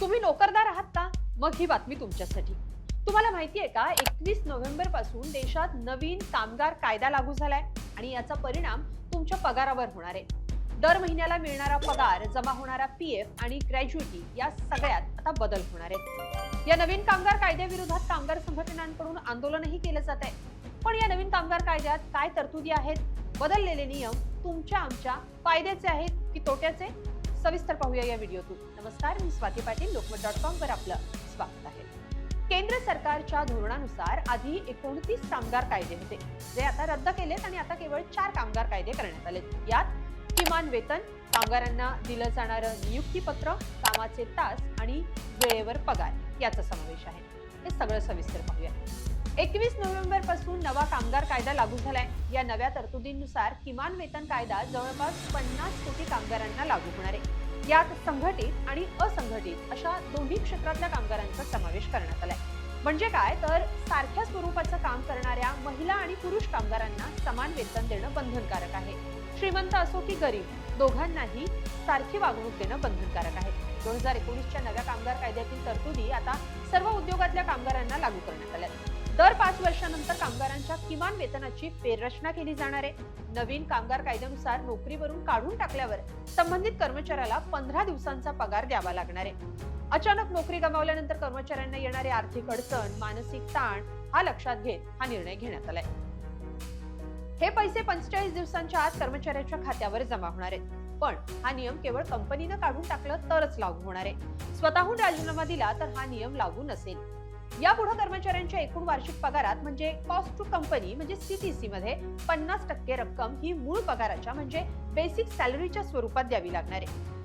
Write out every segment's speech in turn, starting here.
तुम्ही नोकरदार आहात का? मग ही बातमी तुमच्यासाठी. तुम्हाला माहिती आहे का एकवीस नोव्हेंबरपासून देशात नवीन कामगार कायदा लागू झालाय आणि याचा परिणाम तुमच्या पगारावर होणार आहे. दर महिन्याला मिळणारा पगार जमा होणारा पी एफ आणि ग्रॅज्युटी या सगळ्यात आता बदल होणार आहे या नवीन कामगार कायद्याविरोधात कामगार संघटनांकडून आंदोलनही केलं जात आहे. पण या नवीन कामगार कायद्यात काय तरतुदी आहेत? बदललेले नियम तुमच्या आमच्या फायद्याचे आहेत की तोट्याचे? सविस्तर पाहूया या व्हिडिओतून. नमस्कार मी स्वाती पाटील लोकमत डॉट कॉम वर आपलं स्वागत आहे. केंद्र सरकारच्या धोरणानुसार आधी एकोणतीस कामगार कायदे होते जे आता रद्द केलेत आणि आता केवळ चार कामगार कायदे करण्यात आले यात किमान वेतन कामगारांना दिलं जाणारं नियुक्तीपत्र कामाचे तास आणि वेळेवर पगार याचा समावेश आहे. हे सगळं सविस्तर पाहूया. एकवीस नोव्हेंबरपासून नवा कामगार कायदा लागू झालाय. या नव्या तरतुदींनुसार किमान वेतन कायदा जवळपास पन्नास कोटी कामगारांना लागू होणार आहे. यात संघटित आणि असंघटित अशा दोन्ही क्षेत्रातल्या कामगारांचा समावेश करण्यात आलाय. म्हणजे काय? तर सारख्या स्वरूपाचं काम करणाऱ्या महिला आणि पुरुष कामगारांना समान वेतन देणं बंधनकारक आहे. श्रीमंत असो की गरीब दोघांनाही सारखी वागणूक देणं बंधनकारक आहे. दोन हजार एकोणीसच्या नव्या कामगार कायद्यातील तरतुदी आता सर्व उद्योगातल्या कामगारांना लागू करण्यात आल्या दर पाच वर्षानंतर कामगारांच्या किमान वेतनाची फेररचना केली जाणार आहे. नवीन कामगार कायद्यानुसार नोकरीवरून काढून टाकल्यावर संबंधित कर्मचाऱ्याला पंधरा दिवसांचा पगार द्यावा लागणार आहे. अचानक नोकरी गमावल्यानंतर कर्मचाऱ्यांना येणारी आर्थिक अडचण मानसिक ताण हा लक्षात घेत हा निर्णय घेण्यात आलाय. हे पैसे पंचेचाळीस दिवसांच्या आत कर्मचाऱ्याच्या खात्यावर जमा होणार आहेत. पण हा नियम केवळ कंपनीनं काढून टाकलं तरच लागू होणार आहे. स्वतःहून राजीनामा दिला तर हा नियम लागू नसेल. यापुढे कर्मचाऱ्यांच्या एकूण वार्षिक पगारात म्हणजे कॉस्ट टू कंपनी म्हणजे सीटीसी मध्ये पन्नास टक्के रक्कम ही मूळ पगाराच्या म्हणजे बेसिक सॅलरीच्या स्वरूपात द्यावी लागणार आहे.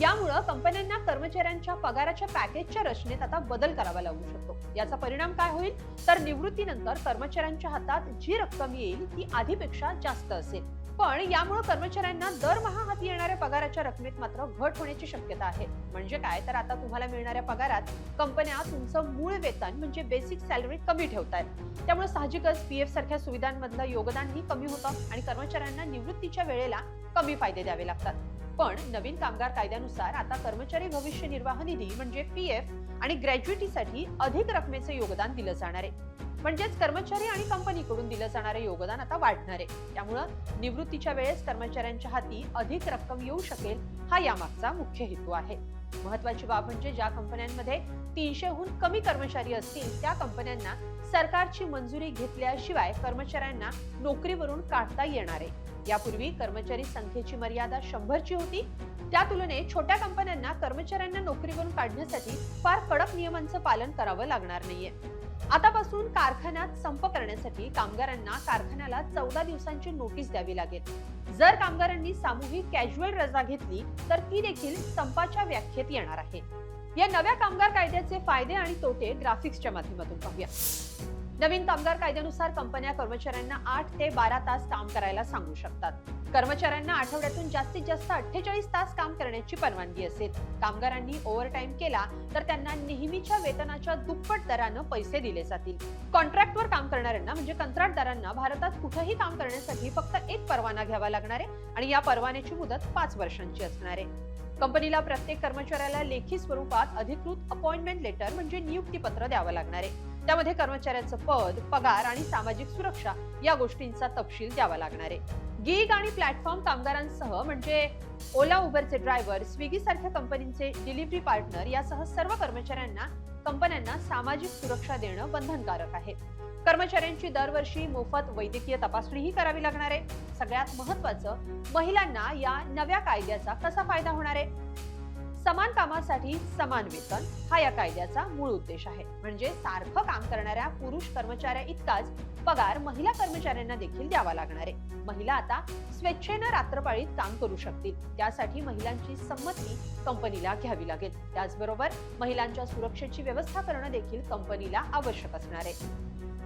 यामुळं कंपन्यांना कर्मचाऱ्यांच्या पगाराच्या पॅकेजच्या रचनेत आता बदल करावा लागू शकतो. याचा परिणाम काय होईल? तर निवृत्तीनंतर कर्मचाऱ्यांच्या हातात जी रक्कम येईल ती आधीपेक्षा जास्त असेल. पण यामुळे कर्मचाऱ्यांना दरमहा हाती येणाऱ्या पगाराच्या रकमेत मात्र घट होण्याची शक्यता आहे. म्हणजे काय? तर आता तुम्हाला मिळणाऱ्या पगारात कंपन्या तुमचं मूळ वेतन म्हणजे बेसिक सॅलरी कमी ठेवतायत. त्यामुळे साहजिकच पीएफ सारख्या सुविधांमधलं योगदानही कमी होतं आणि कर्मचाऱ्यांना निवृत्तीच्या वेळेला कमी फायदे द्यावे लागतात. पण नवीन कामगार कायद्यानुसार आता कर्मचारी भविष्य निर्वाह निधी म्हणजे पीएफ आणि ग्रॅज्युएटीसाठी अधिक रकमेचे योगदान दिलं जाणार आहे. म्हणजेच कर्मचारी आणि कंपनीकडून दिलं जाणारे योगदान आता वाढणार आहे. त्यामुळं निवृत्तीच्या वेळेस कर्मचाऱ्यांच्या हाती अधिक रक्कम येऊ शकेल हा यामागचा मुख्य हेतू आहे. महत्वाची बाब म्हणजे ज्या कंपन्यांमध्ये तीनशेहून कमी कर्मचारी असतील त्या कंपन्यांना सरकारची मंजुरी घेतल्याशिवाय कर्मचाऱ्यांना नोकरीवरून काढता येणार आहे. यापूर्वी कर्मचारी संख्येची मर्यादा शंभरची होती. त्या तुलनेत छोट्या कंपन्यांना कर्मचाऱ्यांना नोकरीवरून काढण्यासाठी फार कडक नियमांचं पालन करावं लागणार नाहीये. आतापासून कारखान्यात संप करण्यासाठी कामगारांना कारखान्याला चौदा दिवसांची नोटीस द्यावी लागेल. जर कामगारांनी सामूहिक कॅज्युअल रजा घेतली तर ती देखील संपाच्या व्याख्येत येणार आहे. या नव्या कामगार कायद्याचे फायदे आणि तोटे ग्राफिक्सच्या माध्यमातून पाहूया. नवीन कामगार कायद्यानुसार कंपन्या कर्मचाऱ्यांना आठ ते बारा तास काम करायला सांगू शकतात. कर्मचाऱ्यांना आठवड्यातून जास्तीत जास्त अठ्ठेचाळीस तास काम करण्याची परवानगी असेल. कामगारांनी ओव्हरटाईम केला तर त्यांना नेहमीच्या वेतनाच्या दुप्पट दरानं पैसे दिले जातील. कॉन्ट्रॅक्टवर काम करणाऱ्यांना म्हणजे कंत्राटदारांना भारतात कुठंही काम करण्यासाठी फक्त एक परवाना घ्यावा लागणार आहे आणि या परवान्याची मुदत पाच वर्षांची असणार आहे. कंपनीला प्रत्येक कर्मचाऱ्याला लेखी स्वरूपात अधिकृत अपॉइंटमेंट लेटर म्हणजे नियुक्ती पत्र द्यावं लागणार आहे. त्यामध्ये कर्मचाऱ्यांचं पद पगार आणि सामाजिक सुरक्षा या गोष्टींचा तपशील द्यावा लागणार आहे. गिग आणि प्लॅटफॉर्म कामगारांसह म्हणजे ओला उबरचे ड्रायव्हर स्विगी सारख्या कंपनीचे डिलिव्हरी पार्टनर यासह सर्व कर्मचाऱ्यांना कंपन्यांना सामाजिक सुरक्षा देणं बंधनकारक आहे. कर्मचाऱ्यांची दरवर्षी मोफत वैद्यकीय तपासणीही करावी लागणार आहे. सगळ्यात महत्वाचं महिलांना या नव्या कायद्याचा कसा फायदा होणार आहे? समान कामासाठी समान वेतन हा या कायद्याचा मूळ उद्देश आहे. म्हणजे सारखं काम करणाऱ्या पुरुष कर्मचाऱ्या इतकाच पगार महिला कर्मचाऱ्यांना देखील द्यावा लागणार आहे. महिला आता स्वेच्छेनं रात्रपाळीत काम करू शकतील. त्यासाठी महिलांची संमती कंपनीला घ्यावी लागेल. त्याचबरोबर महिलांच्या सुरक्षेची व्यवस्था करणं देखील कंपनीला आवश्यक असणार आहे.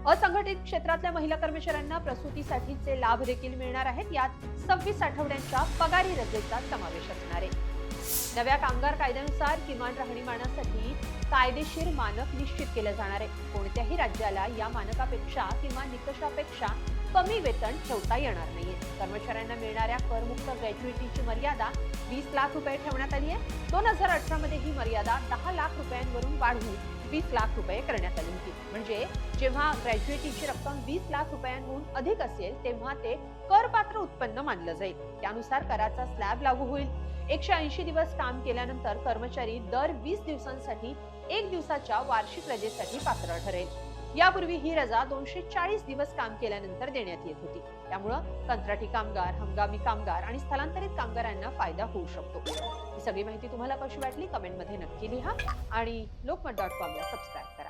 असंघटित क्षेत्रातल्या महिला कर्मचाऱ्यांना प्रसूतीसाठीचे लाभ देखील मिळणार आहेत. यात सव्वीस आठवड्यांच्या पगारी रजेचा समावेश असणार आहे. नव्या कामगार कायद्यानुसार किमान राहणीमानासाठी कायदेशीर मानक निश्चित केलं जाणार आहे. कोणत्याही राज्याला या मानकापेक्षा किंवा निकषापेक्षा कमी वेतन ठेवता येणार नाहीये. कर्मचाऱ्यांना मिळणाऱ्या करमुक्त ग्रॅज्युएटीची मर्यादा वीस लाख रुपये ठेवण्यात आली आहे. दोन हजार अठरा मध्ये ही मर्यादा दहा लाख रुपयांवरून वाढवून वीस लाख रुपये करण्यात आली होती. म्हणजे जेव्हा ग्रॅज्युएटीची रक्कम वीस लाख रुपयांहून अधिक असेल तेव्हा ते करपात्र उत्पन्न मानलं जाईल. त्यानुसार कराचा स्लॅब लागू होईल. एकशे ऐंशी दिवस काम केल्यानंतर कर्मचारी दर वीस दिवसांसाठी एक दिवसाच्या वार्षिक रजेसाठी पात्र ठरेल. यापूर्वी ही रजा दोनशे चाळीस दिवस काम केल्यानंतर देण्यात येत होती. त्यामुळं कंत्राटी कामगार हंगामी कामगार आणि स्थलांतरित कामगारांना फायदा होऊ शकतो. ही सगळी माहिती तुम्हाला कशी वाटली? कमेंटमध्ये नक्की लिहा आणि लोकमत डॉट कॉमला सबस्क्राईब करा.